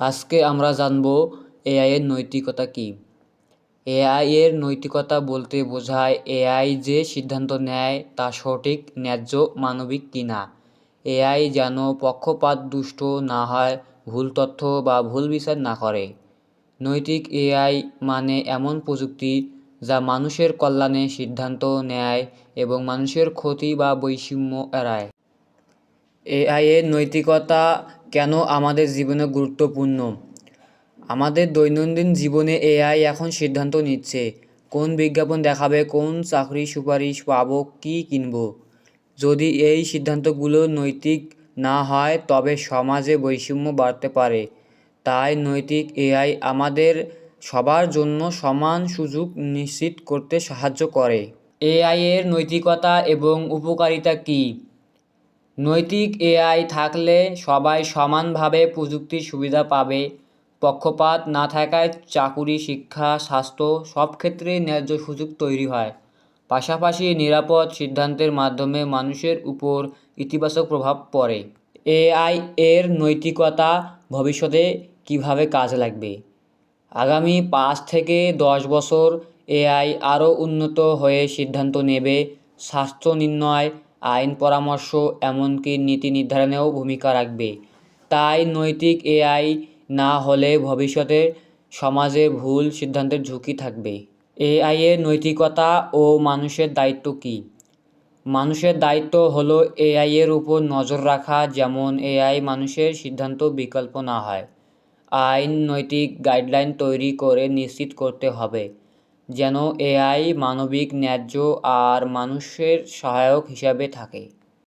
আজকে আমরা জানব এআই এর নৈতিকতা কি। এআই এর নৈতিকতা বলতে বোঝায় এআই যে সিদ্ধান্ত নেয় তা সঠিক, ন্যায্য, মানবিক কিনা। এআই যেন পক্ষপাত, দুষ্ট না হয়, ভুল তথ্য বা ভুল বিচার না করে। নৈতিক এআই মানে এমন প্রযুক্তি যা মানুষের কল্যাণে সিদ্ধান্ত নেয় এবং মানুষের ক্ষতি বা বৈষম্য এড়ায়। এআই এর নৈতিকতা কেন আমাদের জীবনে গুরুত্বপূর্ণ? আমাদের দৈনন্দিন জীবনে এআই এখন সিদ্ধান্ত নিচ্ছে। কোন বিজ্ঞাপন দেখাবে, কোন চাকরি সুপারিশ পাব, কি কিনব? যদি এই সিদ্ধান্তগুলো নৈতিক না হয়, তবে সমাজে বৈষম্য বাড়তে পারে। তাই নৈতিক এআই আমাদের সবার জন্য সমান সুযোগ নিশ্চিত করতে সাহায্য করে। এআই এর নৈতিকতা এবং উপকারিতা কী? নৈতিক এআই থাকলে সবাই সমানভাবে প্রযুক্তির সুবিধা পাবে। পক্ষপাত না থাকায় চাকুরি, শিক্ষা, স্বাস্থ্য সব ক্ষেত্রে ন্যায্য সুযোগ তৈরি হয়। পাশাপাশি নিরাপদ সিদ্ধান্তের মাধ্যমে মানুষের উপর ইতিবাচক প্রভাব পড়ে। এআই এর নৈতিকতা ভবিষ্যতে কীভাবে কাজে লাগবে? আগামী পাঁচ থেকে দশ বছর এআই আরও উন্নত হয়ে সিদ্ধান্ত নেবে। স্বাস্থ্য নির্ণয় আইন পরামর্শ, এমনকি নীতি নির্ধারণেও ভূমিকা রাখবে। তাই নৈতিক এআই না হলে ভবিষ্যতে সমাজে ভুল সিদ্ধান্তের ঝুঁকি থাকবে। এআই এর নৈতিকতা ও মানুষের দায়িত্ব কী? মানুষের দায়িত্ব হলো এআই এর উপর নজর রাখা, যেমন এআই মানুষের সিদ্ধান্ত, বিকল্প না হয়। আইন, নৈতিক গাইডলাইন তৈরি করে নিশ্চিত করতে হবে। যেন এআই মানবিক ন্যায্য আর মানুষের সহায়ক হিসাবে থাকে।